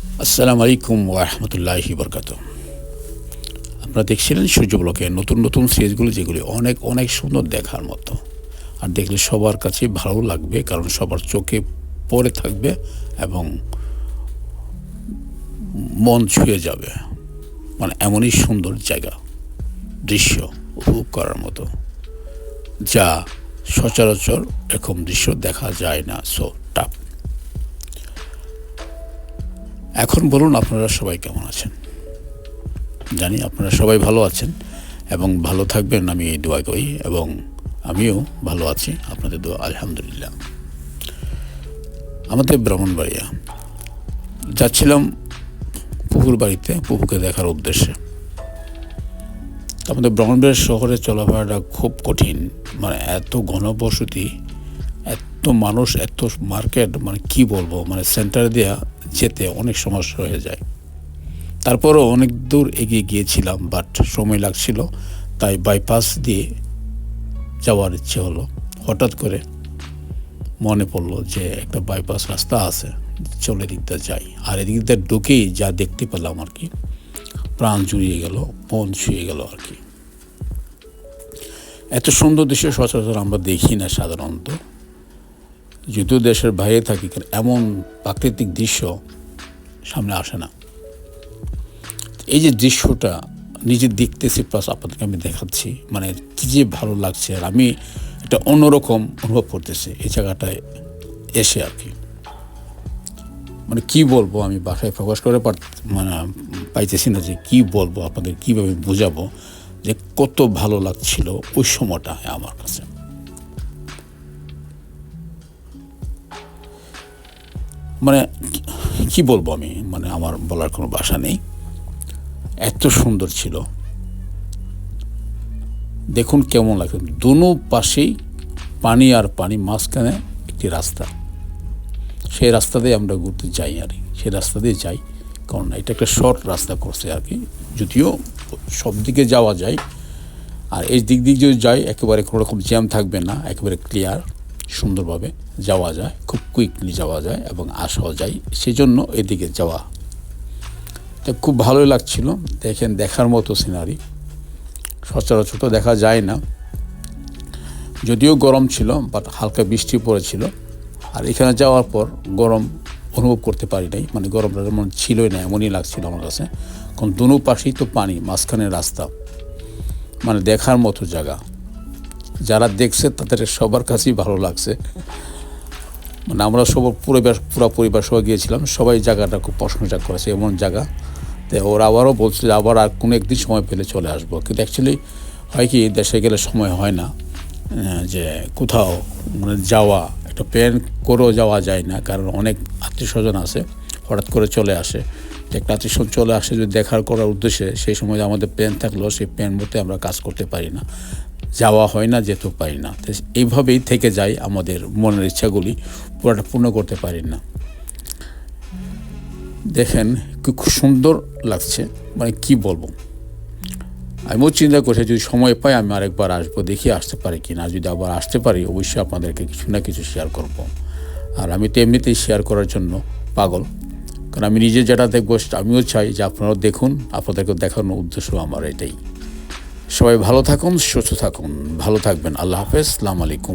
আসসালামু আলাইকুম ওরহমতুল্লাহি বরকাত আপনারা দেখছিলেন সূর্য ব্লকে নতুন নতুন সিরিজগুলো যেগুলি অনেক অনেক সুন্দর দেখার মতো। আর দেখলে সবার কাছে ভালো লাগবে, কারণ সবার চোখে পড়ে থাকবে এবং মন ছুঁয়ে যাবে। মানে এমনই সুন্দর জায়গা, দৃশ্য উপভোগ করার মতো, যা সচরাচর এরকম দৃশ্য দেখা যায় না। সো টাপ এখন বলুন আপনারা সবাই কেমন আছেন? জানি আপনারা সবাই ভালো আছেন এবং ভালো থাকবেন, আমি এই দোয়া করি এবং আমিও ভালো আছি, আপনাদের দোয়া, আলহামদুলিল্লাহ। আমাদের ব্রাহ্মণবাড়িয়া, যাচ্ছিলাম পুকুর বাড়িতে, পুকুরকে দেখার উদ্দেশ্যে। আমাদের ব্রাহ্মণবাড়িয়া শহরে চলাফেরাটা খুব কঠিন মানে এত ঘনবসতি, এত মানুষ, এত মার্কেট মানে কি বলব মানে সেন্টার দেওয়া যেতে অনেক সমস্যা হয়ে যায়। তারপরও অনেক দূর এগিয়ে গিয়েছিলাম বাট সময় লাগছিল, তাই বাইপাস দিয়ে যাওয়ার ইচ্ছে হলো। হঠাৎ করে মনে পড়ল যে একটা বাইপাস রাস্তা আছে, চলে দিকটা যাই। আর এদিকটা ঢুকেই যা দেখতে পেলাম আর কি, প্রাণ জুড়িয়ে গেল, মন ছুঁয়ে গেল আর কি। এত সুন্দর দৃশ্য সচরাচর আমরা দেখি না সাধারণত। যদিও দেশের বাইরে থাকি এমন প্রাকৃতিক দৃশ্য সামনে আসে না। এই যে দৃশ্যটা নিজে দেখতেছি প্লাস আপনাদেরকে আমি দেখাচ্ছি মানে কী যে ভালো লাগছে। আর আমি এটা অন্যরকম অনুভব করতেছি এই জায়গাটায় এসে আর কি। মানে কি বলব, আমি বাসায় প্রকাশ করে পার মানে পাইতেছি না যে কি বলব, আপনাদের কীভাবে বোঝাবো যে কত ভালো লাগছিল ওই সময়টা আমার কাছে। মানে কি- বলব আমি? মানে আমার বলার কোনো ভাষা নেই। এত সুন্দর ছিল। দেখুন কেমন লাগে দুনো পাশেই পানি আর পানি, মাঝখানে একটি রাস্তা। সেই রাস্তা দিয়ে আমরা ঘুরতে যাই আর সেই রাস্তা দিয়ে যাই। কারণ না, এটা একটা শর্ট রাস্তা করছে আর কি। যদিও সব দিকে যাওয়া যায়। আর এই দিক দিয়ে যদি যাই, একেবারে কোনো রকম জ্যাম থাকবে না, একেবারে ক্লিয়ার সুন্দরভাবে যাওয়া যায়, খুব কুইকলি যাওয়া যায় এবং আসাও যায়। সেই জন্য এদিকে যাওয়া তো খুব ভালোই লাগছিল। দেখেন, দেখার মতো সিনারি সচরাচর তো দেখা যায় না। যদিও গরম ছিল বাট হালকা বৃষ্টি পড়েছিল। আর এখানে যাওয়ার পর গরম অনুভব করতে পারি নাই। মানে গরমটা যেমন ছিলই না, এমনই লাগছিল আমার কাছে। কারণ দুনো পাশেই তো পানি, মাঝখানে রাস্তা। মানে দেখার মতো জায়গা। যারা দেখছে, তাদের সবার কাছেই ভালো লাগছে। মানে আমরা সব পরিবার, পুরো পরিবার সবাই গিয়েছিলাম। সবাই জায়গাটা খুব প্রশংসা করেছে, এমন জায়গা। তো ওরা আবারও বলছিল আবার আর কোনো একদিন সময় পেলে চলে আসব। কিন্তু অ্যাকচুয়ালি হয় কি, দেশে গেলে সময় হয় না যে কোথাও মানে যাওয়া। একটা প্ল্যান করেও যাওয়া যায় না, কারণ অনেক আত্মীয় স্বজন আছে, হঠাৎ করে চলে আসে। একটা আত্মীয় স্বজন চলে আসে, যদি দেখার করার উদ্দেশ্যে, সেই সময় আমাদের প্ল্যান থাকলেও সেই প্ল্যান মতে আমরা কাজ করতে পারি না। যাওয়া হয় না যেতেও পারি না। এইভাবেই থেকে যায় আমাদের মনের ইচ্ছাগুলি, পুরোটা পূর্ণ করতে পারি না। দেখেন খুব সুন্দর লাগছে মানে কি বলব? আমিও চিন্তা করছি, যদি সময় পাই আমি আরেকবার আসব, দেখি আসতে পারি কি না। যদি আবার আসতে পারি, অবশ্যই আপনাদেরকে কিছু না কিছু শেয়ার করব। আর আমি তো এমনিতেই শেয়ার করার জন্য পাগল। কারণ আমি নিজে যেটা দেখব, আমিও চাই যে আপনারাও দেখুন আপনাদেরকে দেখানোর উদ্দেশ্য আমার এটাই। সবাই ভালো থাকুন সুস্থ থাকুন। ভালো থাকবেন। আল্লাহ হাফেজ। সালাম আলাইকুম